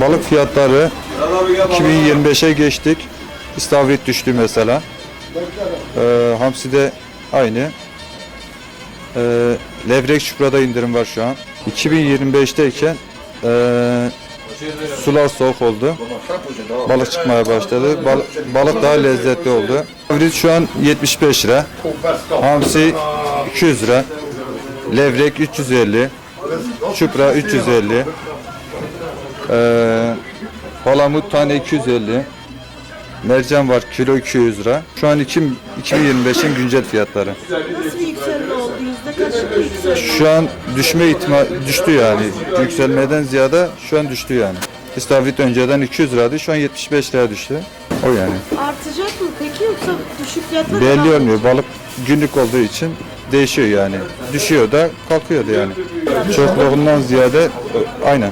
Balık fiyatları 2025'e geçtik. İstavrit düştü mesela. Ee, hamsi de aynı. Ee, levrek çuprada indirim var şu an. 2025'teyken ee, sular soğuk oldu. Balık çıkmaya başladı. Bal- balık daha lezzetli oldu. İstavrit şu an 75 lira. Hamsi 200 lira. Levrek 350. Çupra 350. Ee, palamut tane 250. Mercan var kilo 200 lira. Şu an iki- 2025'in güncel fiyatları. Nasıl bir yükselme oldu? Yüzde kaçlık bir yükselme? Şu an düşme ihtimal düştü yani. Yükselmeden ziyade şu an düştü yani. İstavrit önceden 200 liraydı. Şu an 75 liraya düştü. O yani. Artacak mı peki yoksa düşük fiyatla Belli devam olmuyor. Balık günlük olduğu için değişiyor yani. Düşüyor da kalkıyor da yani. Çokluğundan ziyade e, aynen.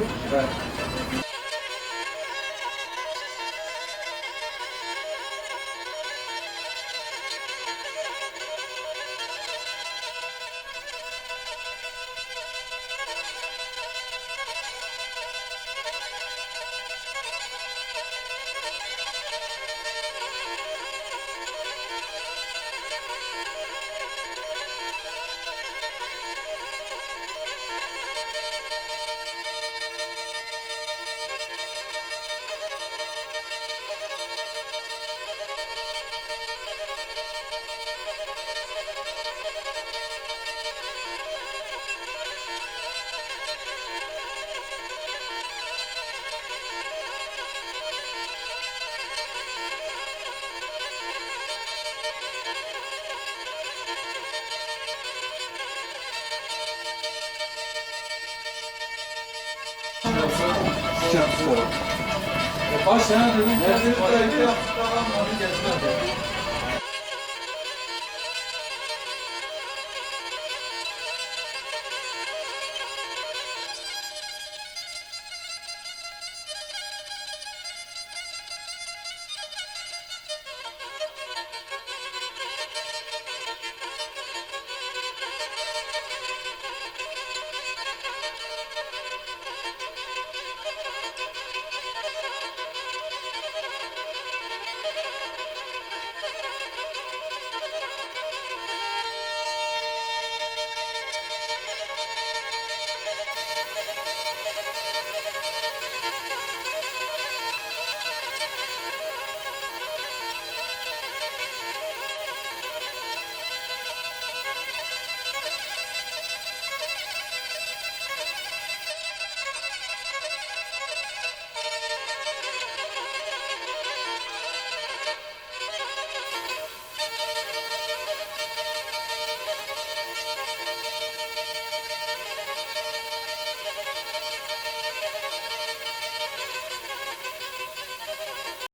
Kaç sene dedim.